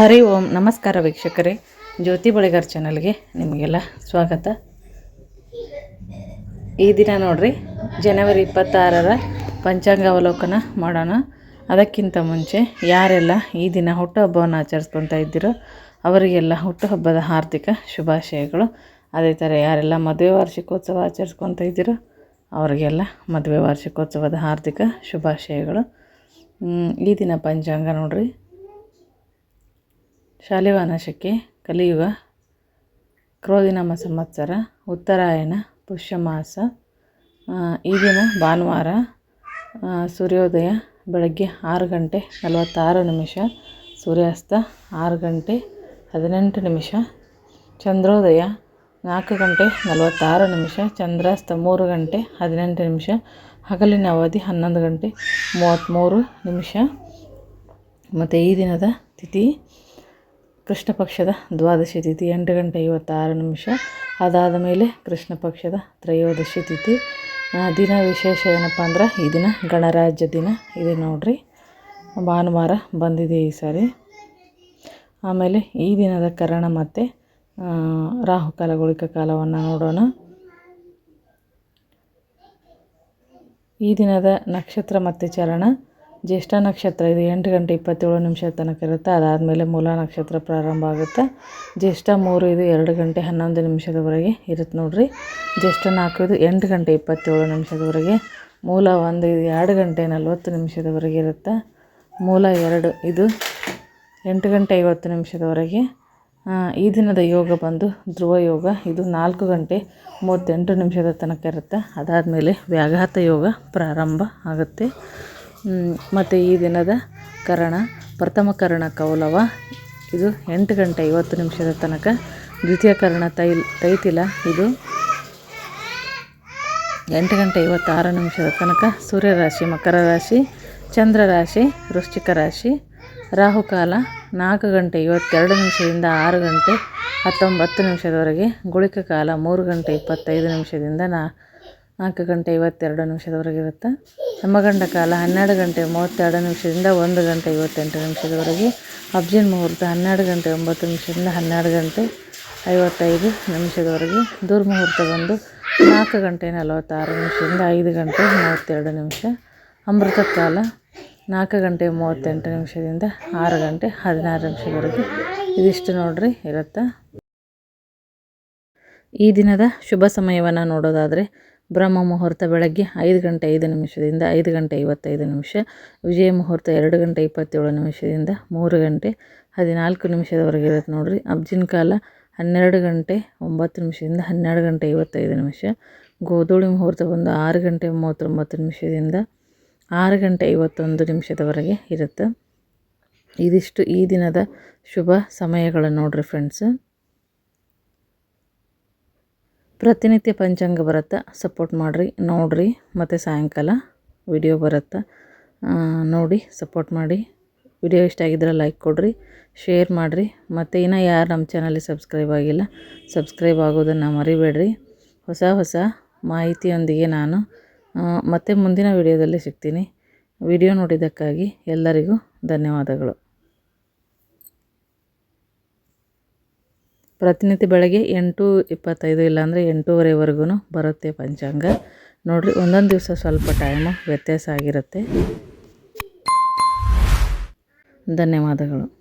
ಹರಿ ಓಂ, ನಮಸ್ಕಾರ ವೀಕ್ಷಕರೇ. ಜ್ಯೋತಿ ಬಳಿಗಾರ್ ಚಾನಲ್ಗೆ ನಿಮಗೆಲ್ಲ ಸ್ವಾಗತ. ಈ ದಿನ ನೋಡ್ರಿ, ಜನವರಿ ಇಪ್ಪತ್ತಾರರ ಪಂಚಾಂಗ ಅವಲೋಕನ ಮಾಡೋಣ. ಅದಕ್ಕಿಂತ ಮುಂಚೆ ಯಾರೆಲ್ಲ ಈ ದಿನ ಹುಟ್ಟುಹಬ್ಬವನ್ನು ಆಚರಿಸ್ಕೊತಾ ಇದ್ದೀರೋ, ಅವರಿಗೆಲ್ಲ ಹುಟ್ಟುಹಬ್ಬದ ಹಾರ್ದಿಕ ಶುಭಾಶಯಗಳು. ಅದೇ ಥರ ಯಾರೆಲ್ಲ ಮದುವೆ ವಾರ್ಷಿಕೋತ್ಸವ ಆಚರಿಸ್ಕೊತಾ ಇದ್ದೀರೋ, ಅವರಿಗೆಲ್ಲ ಮದುವೆ ವಾರ್ಷಿಕೋತ್ಸವದ ಹಾರ್ದಿಕ ಶುಭಾಶಯಗಳು. ಈ ದಿನ ಪಂಚಾಂಗ ನೋಡ್ರಿ. ಶಾಲಿವಾನ ವನಶಕ್ಕೆ ಕಲಿಯುಗ ಕ್ರೋಧಿನಾಮ ಸಂವತ್ಸರ, ಉತ್ತರಾಯಣ, ಪುಷ್ಯಮಾಸ ಈ ದಿನ ಭಾನುವಾರ ಸೂರ್ಯೋದಯ ಬೆಳಗ್ಗೆ ಆರು ಗಂಟೆ ನಲವತ್ತಾರು ನಿಮಿಷ, ಸೂರ್ಯಾಸ್ತ ಆರು ಗಂಟೆ ಹದಿನೆಂಟು ನಿಮಿಷ, ಚಂದ್ರೋದಯ ನಾಲ್ಕು ಗಂಟೆ ನಲವತ್ತಾರು ನಿಮಿಷ, ಚಂದ್ರಾಸ್ತ ಮೂರು ಗಂಟೆ ಹದಿನೆಂಟು ನಿಮಿಷ, ಹಗಲಿನ ಅವಧಿ ಹನ್ನೊಂದು ಗಂಟೆ ಮೂವತ್ತ್ಮೂರು ನಿಮಿಷ. ಮತ್ತು ಈ ದಿನದ ತಿಥಿ ಕೃಷ್ಣ ಪಕ್ಷದ ದ್ವಾದಶಿ ತಿಥಿ, ಎಂಟು ಗಂಟೆ ಐವತ್ತಾರು ನಿಮಿಷ. ಅದಾದ ಮೇಲೆ ಕೃಷ್ಣ ಪಕ್ಷದ ತ್ರಯೋದಶಿ ತಿಥಿ. ದಿನ ವಿಶೇಷ ಏನಪ್ಪ ಅಂದ್ರೆ, ಈ ದಿನ ಗಣರಾಜ್ಯ ದಿನ. ಇದೆ ನೋಡ್ರಿ, ಭಾನುವಾರ ಬಂದಿದೆ ಈ ಸಾರಿ. ಆಮೇಲೆ ಈ ದಿನದ ಕರಣ ಮತ್ತು ರಾಹುಕಾಲ ಗುಳಿಕ ಕಾಲವನ್ನು ನೋಡೋಣ. ಈ ದಿನದ ನಕ್ಷತ್ರ ಮತ್ತು ಚರಣ ಜ್ಯೇಷ್ಠ ನಕ್ಷತ್ರ ಇದು ಎಂಟು ಗಂಟೆ ಇಪ್ಪತ್ತೇಳು ನಿಮಿಷ ತನಕ ಇರುತ್ತೆ. ಅದಾದಮೇಲೆ ಮೂಲ ನಕ್ಷತ್ರ ಪ್ರಾರಂಭ ಆಗುತ್ತೆ. ಜ್ಯೇಷ್ಠ ಮೂರು ಇದು ಎರಡು ಗಂಟೆ ಹನ್ನೊಂದು ನಿಮಿಷದವರೆಗೆ ಇರುತ್ತೆ ನೋಡಿರಿ. ಜ್ಯೇಷ್ಠ ನಾಲ್ಕು ಇದು ಎಂಟು ಗಂಟೆ ಇಪ್ಪತ್ತೇಳು ನಿಮಿಷದವರೆಗೆ. ಮೂಲ ಒಂದು ಇದು ಎರಡು ಗಂಟೆ ನಲ್ವತ್ತು ನಿಮಿಷದವರೆಗೆ ಇರುತ್ತೆ. ಮೂಲ ಎರಡು ಇದು ಎಂಟು ಗಂಟೆ ಐವತ್ತು ನಿಮಿಷದವರೆಗೆ. ಈ ದಿನದ ಯೋಗ ಬಂದು ಧ್ರುವ ಯೋಗ ಇದು ನಾಲ್ಕು ಗಂಟೆ ಮೂವತ್ತೆಂಟು ನಿಮಿಷದ ತನಕ ಇರುತ್ತೆ. ಅದಾದಮೇಲೆ ವ್ಯಾಘಾತ ಯೋಗ ಪ್ರಾರಂಭ ಆಗುತ್ತೆ. ಮತ್ತು ಈ ದಿನದ ಕರಣ, ಪ್ರಥಮ ಕರಣ ಕೌಲವ. ಇದು ಎಂಟು ಗಂಟೆ ಐವತ್ತು ನಿಮಿಷದ ತನಕ ದ್ವಿತೀಯ ಕರಣ ತೈಲ್, ತೈತಿಲ. ಇದು ಎಂಟು ಗಂಟೆ ಐವತ್ತಾರು ನಿಮಿಷದ ತನಕ ಸೂರ್ಯರಾಶಿ ಮಕರ ರಾಶಿ, ಚಂದ್ರ ರಾಶಿ, ವೃಶ್ಚಿಕ ರಾಶಿ ರಾಹುಕಾಲ ನಾಲ್ಕು ಗಂಟೆ ಐವತ್ತೆರಡು ನಿಮಿಷದಿಂದ ಆರು ಗಂಟೆ ಹತ್ತೊಂಬತ್ತು ನಿಮಿಷದವರೆಗೆ, ಗುಳಿಕ ಕಾಲ ಮೂರು ಗಂಟೆ ಇಪ್ಪತ್ತೈದು ನಿಮಿಷದಿಂದ ನಾ ನಾಲ್ಕು ಗಂಟೆ ಐವತ್ತೆರಡು ನಿಮಿಷದವರೆಗೆ ಇರುತ್ತೆ. ಯಮಗಂಡ ಕಾಲ ಹನ್ನೆರಡು ಗಂಟೆ ಮೂವತ್ತೆರಡು ನಿಮಿಷದಿಂದ ಒಂದು ಗಂಟೆ ಐವತ್ತೆಂಟು ನಿಮಿಷದವರೆಗೆ ಅಬ್ಜನ್ ಮುಹೂರ್ತ ಹನ್ನೆರಡು ಗಂಟೆ ಒಂಬತ್ತು ನಿಮಿಷದಿಂದ ಹನ್ನೆರಡು ಗಂಟೆ ಐವತ್ತೈದು ನಿಮಿಷದವರೆಗೆ ದುರ್ಮುಹೂರ್ತ ಬಂದು ನಾಲ್ಕು ಗಂಟೆ ನಲವತ್ತಾರು ನಿಮಿಷದಿಂದ ಐದು ಗಂಟೆ ಮೂವತ್ತೆರಡು ನಿಮಿಷ. ಅಮೃತ ಕಾಲ ನಾಲ್ಕು ಗಂಟೆ ಮೂವತ್ತೆಂಟು ನಿಮಿಷದಿಂದ ಆರು ಗಂಟೆ ಹದಿನಾರು ನಿಮಿಷದವರೆಗೆ ಇದಿಷ್ಟು ನೋಡ್ರಿ ಇರುತ್ತೆ. ಈ ದಿನದ ಶುಭ ಸಮಯವನ್ನು ನೋಡೋದಾದರೆ ಬ್ರಹ್ಮ ಮುಹೂರ್ತ ಬೆಳಗ್ಗೆ ಐದು ಗಂಟೆ ಐದು ನಿಮಿಷದಿಂದ ಐದು ಗಂಟೆ ಐವತ್ತೈದು ನಿಮಿಷ, ವಿಜಯ ಮುಹೂರ್ತ ಎರಡು ಗಂಟೆ ಇಪ್ಪತ್ತೇಳು ನಿಮಿಷದಿಂದ ಮೂರು ಗಂಟೆ ಹದಿನಾಲ್ಕು ನಿಮಿಷದವರೆಗೆ ಇರುತ್ತೆ ನೋಡಿರಿ. ಅಬ್ಜಿನ ಕಾಲ ಹನ್ನೆರಡು ಗಂಟೆ ಒಂಬತ್ತು ನಿಮಿಷದಿಂದ ಹನ್ನೆರಡು ಗಂಟೆ ಐವತ್ತೈದು ನಿಮಿಷ, ಗೋಧೂಳಿ ಮುಹೂರ್ತ ಬಂದು ಆರು ಗಂಟೆ ಮೂವತ್ತೊಂಬತ್ತು ನಿಮಿಷದಿಂದ ಆರು ಗಂಟೆ ಐವತ್ತೊಂದು ನಿಮಿಷದವರೆಗೆ ಇರುತ್ತೆ. ಇದಿಷ್ಟು ಈ ದಿನದ ಶುಭ ಸಮಯಗಳು ನೋಡಿರಿ ಫ್ರೆಂಡ್ಸ್ ಪ್ರತಿನಿತ್ಯ ಪಂಚಾಂಗ ಬರುತ್ತೆ ಸಪೋರ್ಟ್ ಮಾಡಿರಿ. ನೋಡಿರಿ, ಮತ್ತು ಸಾಯಂಕಾಲ ವಿಡಿಯೋ ಬರುತ್ತೆ. ನೋಡಿ ಸಪೋರ್ಟ್ ಮಾಡಿ. ವಿಡಿಯೋ ಇಷ್ಟ ಆಗಿದ್ರೆ ಲೈಕ್ ಕೊಡಿರಿ ಶೇರ್ ಮಾಡಿರಿ. ಮತ್ತು ಇನ್ನೂ ಯಾರು ನಮ್ಮ ಚಾನಲಿಗೆ ಸಬ್ಸ್ಕ್ರೈಬ್ ಆಗಿಲ್ಲ ಸಬ್ಸ್ಕ್ರೈಬ್ ಆಗೋದನ್ನು ಮರಿಬೇಡ್ರಿ. ಹೊಸ ಹೊಸ ಮಾಹಿತಿಯೊಂದಿಗೆ ನಾನು ಮತ್ತೆ ಮುಂದಿನ ವಿಡಿಯೋದಲ್ಲಿ ಸಿಗ್ತೀನಿ. ವಿಡಿಯೋ ನೋಡಿದ್ದಕ್ಕಾಗಿ ಎಲ್ಲರಿಗೂ ಧನ್ಯವಾದಗಳು. ಪ್ರತಿನಿತ್ಯ ಬೆಳಗ್ಗೆ ಎಂಟು ಇಪ್ಪತ್ತೈದು ಇಲ್ಲಾಂದರೆ ಎಂಟೂವರೆವರೆಗೂ ಬರುತ್ತೆ ಪಂಚಾಂಗ. ನೋಡಿರಿ, ಒಂದೊಂದು ದಿವಸ ಸ್ವಲ್ಪ ಟೈಮು ವ್ಯತ್ಯಾಸ ಆಗಿರುತ್ತೆ. ಧನ್ಯವಾದಗಳು.